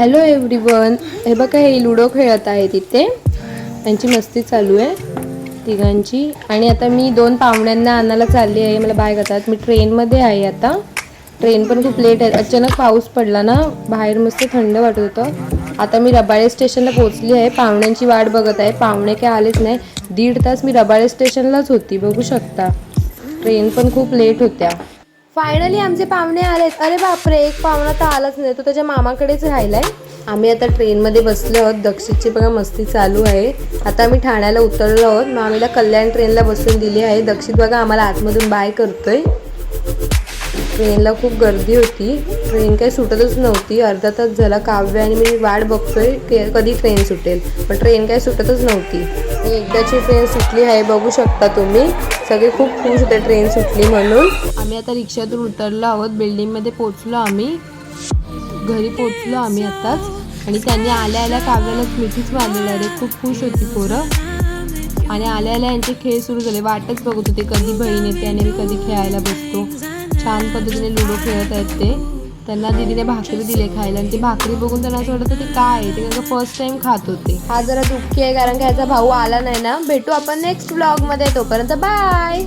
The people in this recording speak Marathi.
हॅलो एव्हरीवन हे बघा हे लुडो खेळत आहे तिथे त्यांची मस्ती चालू आहे तिघांची. आणि आता मी दोन पाहुण्यांना आणायला चालली आहे. मला बाय करतात मी ट्रेनमध्ये आहे आता. ट्रेन पण खूप लेट आहे. अचानक पाऊस पडला ना बाहेर मस्त थंड वाटत होतं. आता मी रबाळे स्टेशनला पोहोचली आहे. पाहुण्यांची वाट बघत आहे. पाहुणे काय आलेच नाही. दीड तास मी रबाळे स्टेशनलाच होती. बघू शकता. ट्रेन पण खूप लेट होत्या. फायनली आमचे पाहुणे आलेत. अरे बापरे एक पाहुणा तर आलाच नाही. तो त्याच्या मामाकडेच राहिलाय. आम्ही आता ट्रेनमध्ये बसलो आहोत. दक्षितची बघा मस्ती चालू आहे. आता आम्ही ठाण्याला उतरलो आहोत. मग आम्हीला कल्याण ट्रेनला बसून दिली आहे. दक्षित बघा आम्हाला आतमधून बाय करतोय. ट्रेनला खूप गर्दी होती. ट्रेन काही सुटतच नव्हती. अर्धा तास झाला काव्य आणि मी वाट बघतोय. की कधी ट्रेन सुटेल. पण ट्रेन काही सुटतच नव्हती. आणि एकदाची ट्रेन सुटली आहे बघू शकता तुम्ही. सगळे खूप खुश होते ट्रेन सुटली म्हणून. आम्ही आता रिक्षातून उतरलो आहोत बिल्डिंगमध्ये पोचलो आम्ही. घरी पोचलो आम्ही आताच. आणि त्यांनी आल्या आल्या काव्यालाच मिठीच मारलेलं आहे खूप खुश होती पोरं. आणि आल्या आल्या यांचे खेळ सुरू झाले. वाटच बघत होते कधी बहीण येते आणि मी कधी खेळायला बसतो. छान पद्धतीने लुडो खेळत आहेत ते. त्यांना दीदीने भाकरी दिले खायला. आणि ती भाकरी बघून त्यांना असं वाटत ते काय आहे? ते कारण फर्स्ट टाइम खात होते. हा जरा दुःखी आहे कारण की ह्याचा भाऊ आला नाही ना. भेटू आपण नेक्स्ट ब्लॉगमध्ये तोपर्यंत. बाय